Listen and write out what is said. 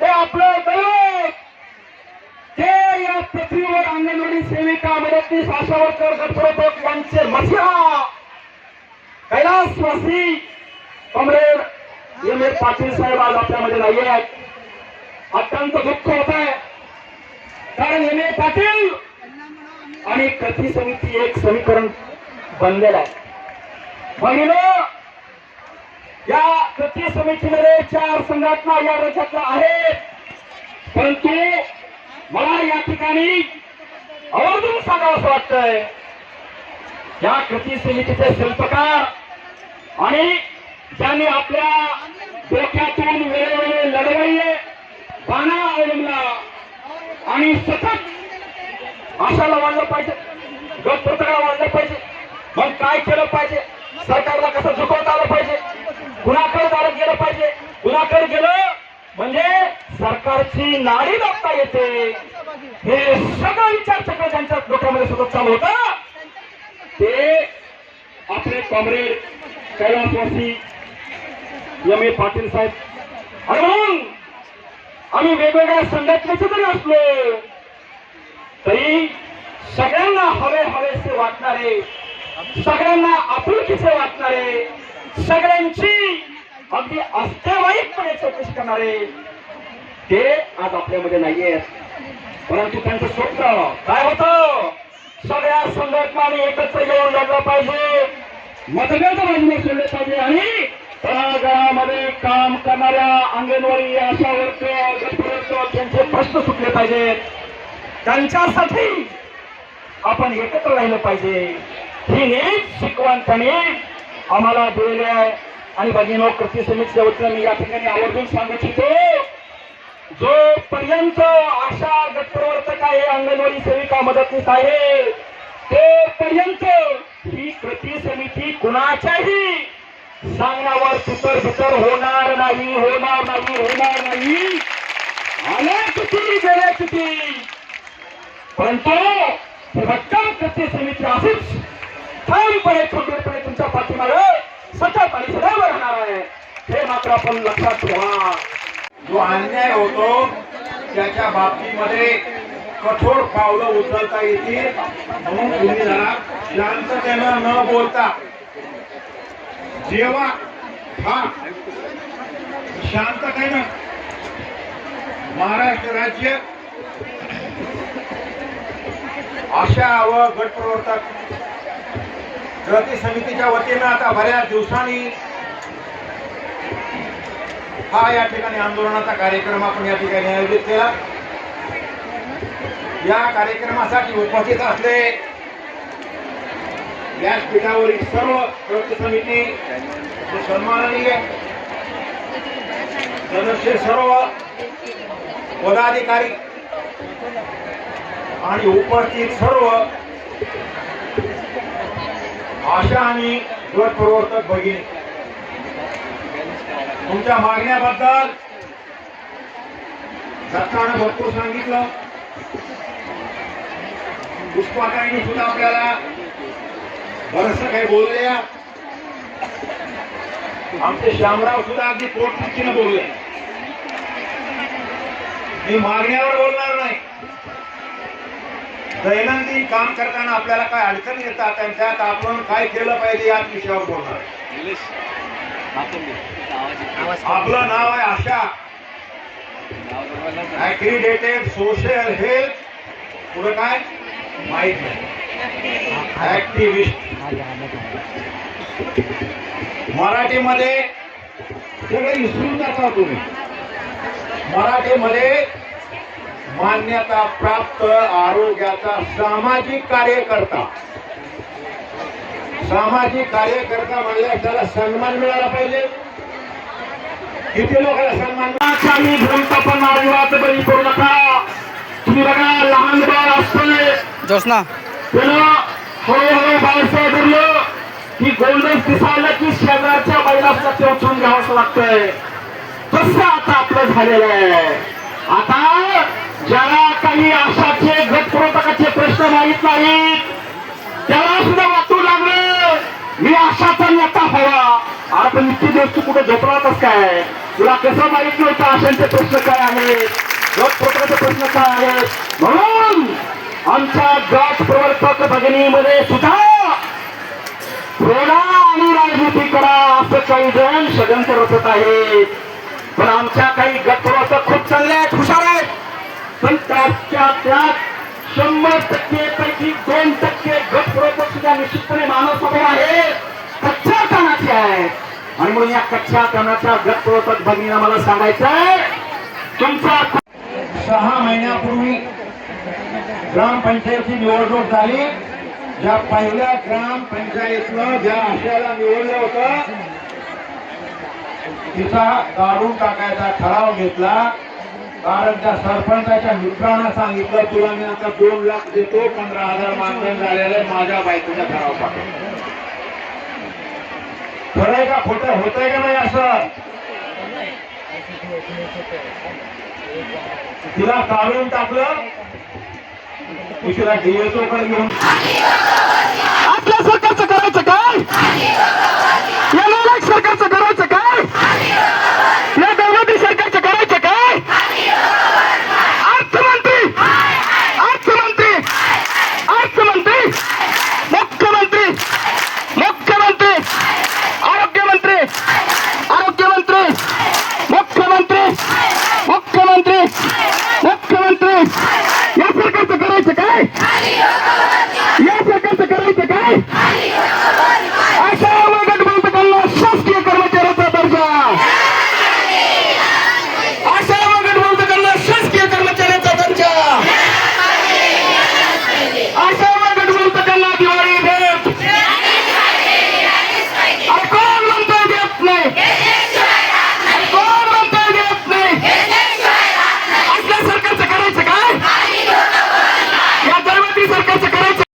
ते आपलं दैवत! ते या पृथ्वीवर अंगणवाडी सेविका मदतनीस आशा वर्कर यांचे मसिहा कैलासवासी कॉम्रेड एम एस पाटील साहेब आज आपल्यामध्ये नाही आहेत. अत्यंत दुःख होत आहे. कारण एम एस पाटील आणि कथी समिती एक समीकरण बनलेलं आहे. म्हणून या कृती समितीमध्ये चार संघटना या राज्यातल्या आहेत. परंतु मला या ठिकाणी आवर्जून सांगावं असं वाटतंय. या कृती समितीचे शिल्पकार आणि ज्यांनी आपल्या डोक्यातून वेळोवेळी लढवले बाणा अवलंबला आणि सतत आशाला वाढलं पाहिजे गट वाढलं पाहिजे मग काय केलं पाहिजे सरकारला गुन्हाकडे दारत गेलं पाहिजे. गुन्हाकडे गेलं म्हणजे सरकारची नाडी दाखता येते. हे सगळं विचार सगळं त्यांच्या डोक्यामध्ये सतत चालू होतं. ते आपले कॉम्रेड कैलासवासी एम ए पाटील साहेब आणि म्हणून आम्ही वेगवेगळ्या संघटनेचे जरी असलो तरी सगळ्यांना हवे हवेसे वाटणारे सगळ्यांना आपुलकीचे वाटणारे सगळ्यांची अगदी अस्तेवाईकपणे चौकशी करणारे. ते आज आपल्यामध्ये नाहीयेत. परंतु त्यांचं स्वप्न काय होतं? सगळ्या संघटनाने एकत्र येऊन लढलं पाहिजे. मतभेद बाजूने सोडले पाहिजे आणि तळागाळामध्ये काम करणाऱ्या अंगणवाडी आशा वर्कर त्यांचे प्रश्न सुटले पाहिजेत. त्यांच्यासाठी आपण एकत्र राहिलं पाहिजे. ही नेहमीच शिकवण त्यांनी आम्हाला दिलेले आहे. आणि भगिनो कृती समितीच्या वतीनं मी या ठिकाणी आवर्जून सांगू इच्छितो जोपर्यंत आशा गटप्रवर्तक आहे अंगणवाडी सेविका मदतनीस आहे तोपर्यंत ही कृती समिती कुणाच्याही सांगण्यावर तुतर बितर होणार नाही होणार नाही होणार नाही. आल्या किती गेल्या किती परंतु भक्कम कृती समिती अशीच ठामपणे खंबीरपणे तुमच्या पाठीमागे सतत आणि सदैव राहणार आहे. हे मात्र आपण लक्षात ठेवा. जो अन्याय होतो त्याच्या बाबतीमध्ये कठोर पावलं उचलता येतील. म्हणून तुम्ही जरा शांततेनं न बोलता जेव्हा हा. शांततेनं महाराष्ट्र राज्य आशा व गटप्रवर्तक कृती समितीच्या वतीनं आता बऱ्याच दिवसांनी हा या ठिकाणी आंदोलनाचा कार्यक्रम आपण या ठिकाणी आयोजित केला. या कार्यक्रमासाठी उपस्थित असले व्यासपीठावरील सर्व कृती समिती सन्माननीय सदस्य सर्व पदाधिकारी आणि उपस्थित सर्व आशा आणि गट प्रवर्तक भगिनी. तुमच्या मागण्याबद्दल सरकारनं भरपूर सांगितलं. पुष्पाताईंनी सुद्धा आपल्याला बरस काही बोलले. आमचे श्यामराव सुद्धा अगदी पोटतिकीनं बोलले. मी मागण्यावर बोलणार दैनंदिन काम करताना आपल्याला काय अडचणी येतात आणि त्यात आपण काय केलं पाहिजे याच विषयावर बोलणार. आपलं नाव आहे आशा. ऍक्रिडेटेड सोशल हेल्थ पुढं काय? माहीत नाही. ऍक्टिव्हिस्ट मराठीमध्ये सगळे विसरून जाता तुम्ही. मराठीमध्ये मान्यता प्राप्त आरोग्याचा सामाजिक कार्यकर्ता. सामाजिक कार्यकर्ता म्हणल्यास त्याला सन्मान मिळाला पाहिजे. किती लोकांना सन्मान? काही भ्रमता पण बळी करू नका. तुम्ही बघा लहान बाळ असतोय. जोशना त्यानं हळूहळू बाळसं धरलं की गोल्डन दिसायला की शेजारच्या बैलाचा ते उचलून घ्यावंसं लागतंय. तसं आता आपलं झालेलं आहे. आता ज्याला काही आशाचे गटपुरवठकाचे प्रश्न माहीत नाहीत त्याला सुद्धा वाटू लागलं. मी आशाचा नेता हवा. अरे पण इतकी दिवस तू कुठे झोपलातच काय? तुला कसं माहीत नव्हतं आशांचे प्रश्न काय आहेत? गटपुरवठकाचे प्रश्न काय आहेत? म्हणून आमच्या गट प्रवर्तक भगिनीमध्ये सुद्धा क्रीडा आणि राजनीती करा असं काही जण षडयंत्र रचत आहेत पण आमच्या काही गट प्रवर्तक खूप चांगले आहेत आजच्या त्यात शंभर टक्के पैकी दोन टक्के गट प्रवर्तक सुद्धा निश्चितपणे मानव समोर आहे. कच्च्या कानाचे आहेत. आणि म्हणून या कच्च्या कानाच्या गट प्रवर्तक भगिनीला मला सांगायचं आहे तुमचा सहा महिन्यापूर्वी ग्रामपंचायतची निवडणूक झाली. ज्या पहिल्या ग्रामपंचायतनं ज्या आशयाला निवडलं होतं तिचा काढून टाकायचा ठराव घेतला. कारण त्या सरपंचाच्या मित्रांना सांगितलं तुला मी आता दोन लाख देतो पंधरा हजार मानधन झालेलं आहे, माझ्या बायकोचा ठराव पाठव. खरंय का खोटं? आहे का नाही असं? तिला काढून टाकलं. मी तिला डीएसओ कडे घेऊन आपल्या सरकारचं करायचं काय? सरकारचं